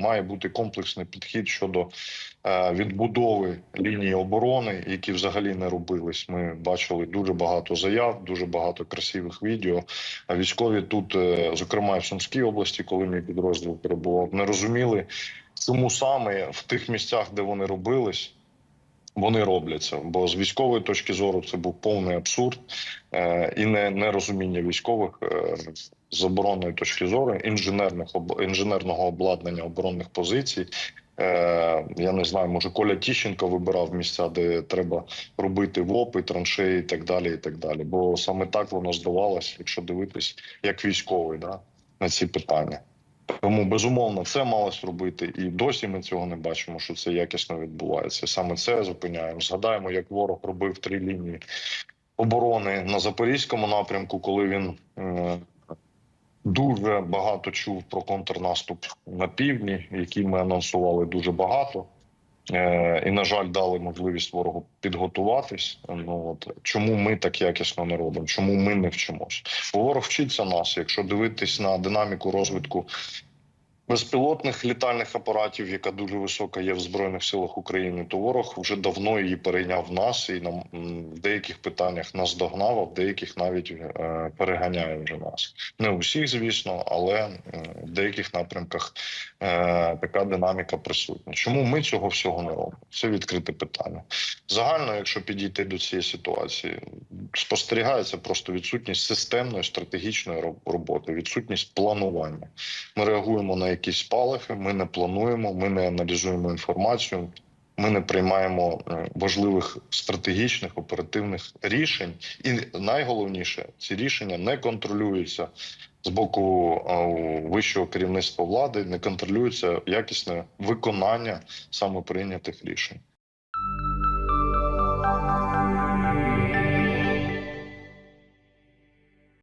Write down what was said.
має бути комплексний підхід щодо е, відбудови лінії оборони, які взагалі не робились. Ми бачили дуже багато заяв, дуже багато красивих відео. Військові тут, е, зокрема в Сумській області, коли мій підрозділ перебував, не розуміли, чому саме в тих місцях, де вони робились. Вони робляться, бо з військової точки зору це був повний абсурд е, і не нерозуміння військових е, з оборонної точки зору інженерних об- інженерного обладнання оборонних позицій. Е, я не знаю, може Коля Тіщенко вибирав місця, де треба робити вопи, траншеї і так далі. І так далі. Бо саме так воно здавалось, якщо дивитись як військовий, да, на ці питання. Тому безумовно це малось робити, і досі ми цього не бачимо, що це якісно відбувається. Саме це зупиняємо. Згадаємо, як ворог робив три лінії оборони на запорізькому напрямку, коли він е, дуже багато чув про контрнаступ на півдні, який ми анонсували дуже багато. Е, і, на жаль, дали можливість ворогу підготуватись. Ну от чому ми так якісно не робимо? Чому ми не вчимось? Ворог вчиться нас. Якщо дивитись на динаміку розвитку безпілотних літальних апаратів, яка дуже висока є в збройних силах України, то ворог вже давно її перейняв нас і нам в деяких питаннях нас догнав, а в деяких навіть е, переганяє вже нас. Не у всіх, звісно, але в деяких напрямках е, така динаміка присутня. Чому ми цього всього не робимо? Це відкрите питання. Загально, якщо підійти до цієї ситуації, спостерігається просто відсутність системної стратегічної роботи, відсутність планування. Ми реагуємо на якісь спалахи, ми не плануємо, ми не аналізуємо інформацію. Ми не приймаємо е, важливих стратегічних оперативних рішень, і найголовніше, ці рішення не контролюються з боку вищого керівництва влади, не контролюється якісне виконання саме прийнятих рішень.